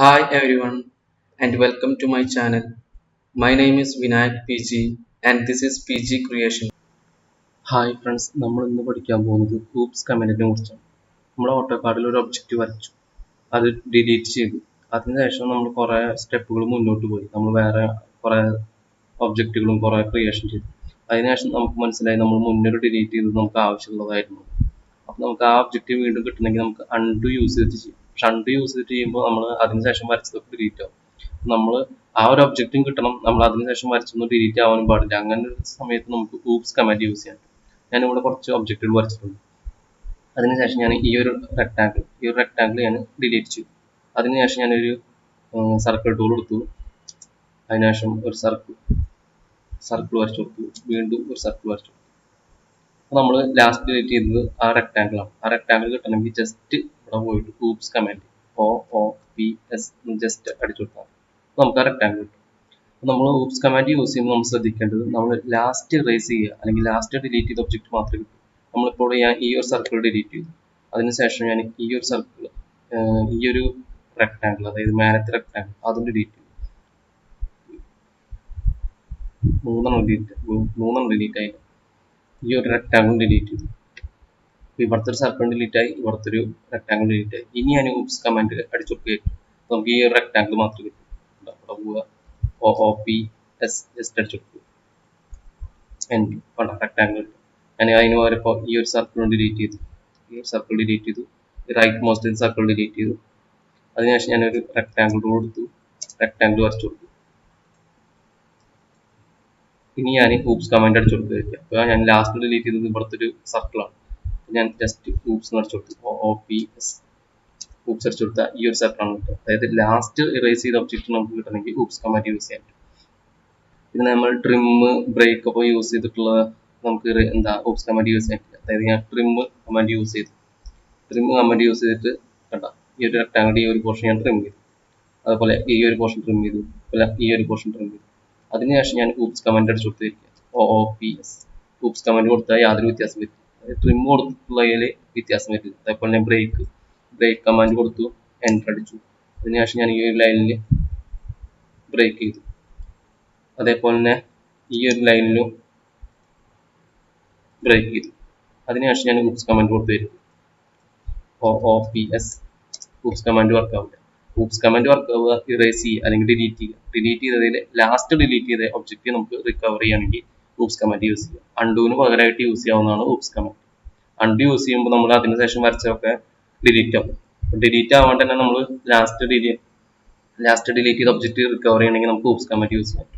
Hi everyone and welcome to my channel. My name is Vinayak PG and this is PG Creation. Hi friends നമ്മൾ ഇന്ന് പഠിക്കാൻ പോകുന്നത് groups കമന്റിനെ കുറിച്ചാണ്. നമ്മൾ auto കാർഡിൽ ഒരു ഒബ്ജക്റ്റ് വരച്ചു. അത് ഡിലീറ്റ് ചെയ്തു. അതിനുശേഷം നമ്മൾ കുറേ സ്റ്റെപ്പുകൾ മുന്നോട്ട് പോയി. നമ്മൾ വേറെ കുറേ ഒബ്ജക്റ്റുകളും കുറേ ക്രിയേഷൻ ചെയ്തു. അതിനുശേഷം നമുക്ക് മനസ്സിലായി നമ്മൾ മുന്നൊരു ഡിലീറ്റ് ചെയ്തത് നമുക്ക് ആവശ്യമുള്ളതായിരുന്നു. അപ്പോൾ നമുക്ക് ആ ഒബ്ജക്റ്റ് വീണ്ടും കിട്ടണമെങ്കിൽ നമുക്ക് അൺഡു യൂസ് ചെയ്തിട്ട് ചെയ്യാം. അൺഡു യൂസ് ചെയ്യുമ്പോൾ നമ്മൾ അതിനുശേഷം വരച്ചതൊക്കെ ഡിലീറ്റ് ആവും. നമ്മൾ ആ ഒരു ഒബ്ജക്റ്റും കിട്ടണം നമ്മൾ അതിനുശേഷം വരച്ചൊന്നും ഡിലീറ്റ് ആവാനും പാടില്ല. അങ്ങനെ ഒരു സമയത്ത് നമുക്ക് ഊപ്സ് കമാൻഡ് യൂസ് ചെയ്യാം. ഞാനിവിടെ കുറച്ച് ഒബ്ജക്റ്റുകൾ വരച്ചിട്ടുണ്ട്. അതിനുശേഷം ഞാൻ ഈ ഒരു റെക്ടാങ്കിൾ ഈ ഒരു റെക്ടാങ്കിൾ ഞാൻ ഡിലീറ്റ് ചെയ്തു. അതിനുശേഷം ഞാനൊരു സർക്കിൾ ടൂൾ എടുത്തു അതിനുശേഷം ഒരു സർക്കിൾ സർക്കിൾ വരച്ചു കൊടുത്തു. വീണ്ടും ഒരു സർക്കിൾ വരച്ചു കൊടുത്തു. നമ്മൾ ലാസ്റ്റ് ഡിലീറ്റ് ചെയ്തത് ആ റെക്ടാങ്കിൾ ആണ്. ആ റെക്ടാങ്കിൾ കിട്ടണമെങ്കിൽ ജസ്റ്റ് പോയിട്ട് oops command O O P S just അടിച്ചു കൊടുത്താൽ നമുക്ക് ആ റെക്ടാങ്കിൾ കിട്ടും. നമ്മൾ ഹൂപ്സ് കമാൻഡ് യൂസ് ചെയ്യുമ്പോൾ നമ്മൾ ശ്രദ്ധിക്കേണ്ടത് നമ്മൾ ലാസ്റ്റ് റേസ് ചെയ്യുക അല്ലെങ്കിൽ ലാസ്റ്റ് ഡിലീറ്റ് ചെയ്ത ഒബ്ജക്റ്റ് മാത്രമേ കിട്ടൂ. നമ്മളിപ്പോൾ ഞാൻ ഈ ഒരു സർക്കിൾ ഡിലീറ്റ് ചെയ്തു. അതിനുശേഷം ഞാൻ ഈ ഒരു സർക്കിൾ ഈ ഒരു റെക്ടാങ്കിൾ അതായത് മാനത്തെ റെക്ടാങ്കിൾ അതും ഡിലീറ്റ് ചെയ്തു. മൂന്നെണ്ണം ഡിലീറ്റ് മൂന്നെണ്ണം ഡിലീറ്റ് ആയി. ഈ ഒരു റെക്ടാങ്കിൾ ഡിലീറ്റ് ചെയ്തു. ഇവിടുത്തെ ഒരു സർക്കിൾ ഡിലീറ്റ് ആയി ഇവിടുത്തെ ഒരു റെക്ടാങ്കിൾ ഡിലീറ്റ് ആയി. ഇനി ഞാൻ ഹൂപ്സ് കമാൻഡ് അടിച്ചു കൊടുക്കുകയായിരിക്കും നമുക്ക് ഈ ഒരു റെക്ടാങ്കിൾ മാത്രമേ കിട്ടും. അവിടെ പോവുക. ഒ പി എസ് ജസ്റ്റ് അടിച്ചു കൊടുത്തു എനിക്ക് വേണ്ട റെക്ടാങ്കിൾ ഞാൻ അതിന് പകരം ഇപ്പോൾ ഈ ഒരു സർക്കിൾ ഡിലീറ്റ് ചെയ്തു. ഈ ഒരു സർക്കിൾ ഡിലീറ്റ് ചെയ്തു. റൈറ്റ് മോസ്റ്റ് സർക്കിൾ ഡിലീറ്റ് ചെയ്തു. അതിനുശേഷം ഞാനൊരു റെക്ടാങ്കിൾ റൂൾ എടുത്തു. റെക്ടാങ്കിൾ വരച്ചു കൊടുത്തു. ഇനി ഞാൻ ഹൂപ്സ് കമാൻഡ് അടിച്ചു കൊടുക്കുക അപ്പോൾ ഞാൻ ലാസ്റ്റ് ഡിലീറ്റ് ചെയ്തത് ഇവിടുത്തെ ഒരു സർക്കിളാണ് ഞാൻ ജസ്റ്റ് ഹൂപ്സ് അടിച്ചു കൊടുത്തു. ഒ പി എസ് ഹൂപ്സ് അടിച്ചു കൊടുത്താൽ ഈ ഒരു സർക്കിളാണ് കിട്ടുക. അതായത് ലാസ്റ്റ് ഇറേസ് ചെയ്ത ഒബ്ജക്റ്റ് നമുക്ക് കിട്ടണമെങ്കിൽ ഹൂപ്സ് കമാൻഡ് യൂസ് ചെയ്യാൻ പറ്റും. പിന്നെ നമ്മൾ ട്രിം ബ്രേക്ക് അപ്പോൾ യൂസ് ചെയ്തിട്ടുള്ള നമുക്ക് എന്താ ഹൂപ്സ് കമാൻഡ് യൂസ് ചെയ്യാൻ പറ്റില്ല. അതായത് ഞാൻ ട്രിം കമാൻഡ് യൂസ് ചെയ്തു. ട്രിം കമാൻഡ് യൂസ് ചെയ്തിട്ട് കണ്ട ഈ ഒരു റെക്ടാങ്കിൾ ഈ ഒരു പോർഷൻ ഞാൻ ട്രിം ചെയ്തു. അതുപോലെ ഈ ഒരു പോർഷൻ ട്രിം ചെയ്തു. അതുപോലെ ഈ ഒരു പോർഷൻ ട്രിം ചെയ്തു. അതിനുശേഷം ഞാൻ ഹൂപ്സ് കമാൻഡ് അടിച്ചു കൊടുത്തിരിക്കുക O P S oops command കൊടുത്താൽ യാതൊരു വ്യത്യാസം അതായത് ട്രിം കൊടുത്തിട്ടുള്ളതിൽ വ്യത്യാസം വരുന്നത് അതേപോലെ തന്നെ ബ്രേക്ക് ബ്രേക്ക് കമാൻഡ് കൊടുത്തു എന്റർ അടിച്ചു. അതിനുശേഷം ഞാൻ ഈ ഒരു ലൈനിൽ ബ്രേക്ക് ചെയ്തു. അതേപോലെ തന്നെ ഈ ഒരു ലൈനിലും ബ്രേക്ക് ചെയ്തു. അതിനുശേഷം ഞാൻ ഹൂപ്സ് കമാൻഡ് കൊടുത്തു വരും O O P S oops command work ആവില്ല ഹൂപ്സ് കമാൻഡ് വർക്ക് ആവുക ഇറേസ് ചെയ്യുക അല്ലെങ്കിൽ ഡിലീറ്റ് ചെയ്യുക. ഡിലീറ്റ് ചെയ്തതിൽ ലാസ്റ്റ് ഡിലീറ്റ് ചെയ്ത ഒബ്ജക്റ്റ് നമുക്ക് റിക്കവർ ചെയ്യുകയാണെങ്കിൽ ഹൂപ്സ് കമാൻഡ് യൂസ് ചെയ്യുക. അണ്ടുവിന് പകരമായിട്ട് യൂസ് ചെയ്യാവുന്നതാണ് ഹൂപ്സ് കമാൻഡ് അണ്ടു യൂസ് ചെയ്യുമ്പോൾ നമ്മൾ അതിന് ശേഷം വരച്ചതൊക്കെ ഡിലീറ്റ് ആവും. ഡിലീറ്റ് ആവാണ്ട് തന്നെ നമ്മൾ ലാസ്റ്റ് ഡിലീറ്റ് ലാസ്റ്റ് ഡിലീറ്റ് ചെയ്ത ഒബ്ജക്റ്റ് റിക്കവർ ചെയ്യണമെങ്കിൽ നമുക്ക് ഓപ്സ് കമാൻഡ് യൂസ് ചെയ്യാം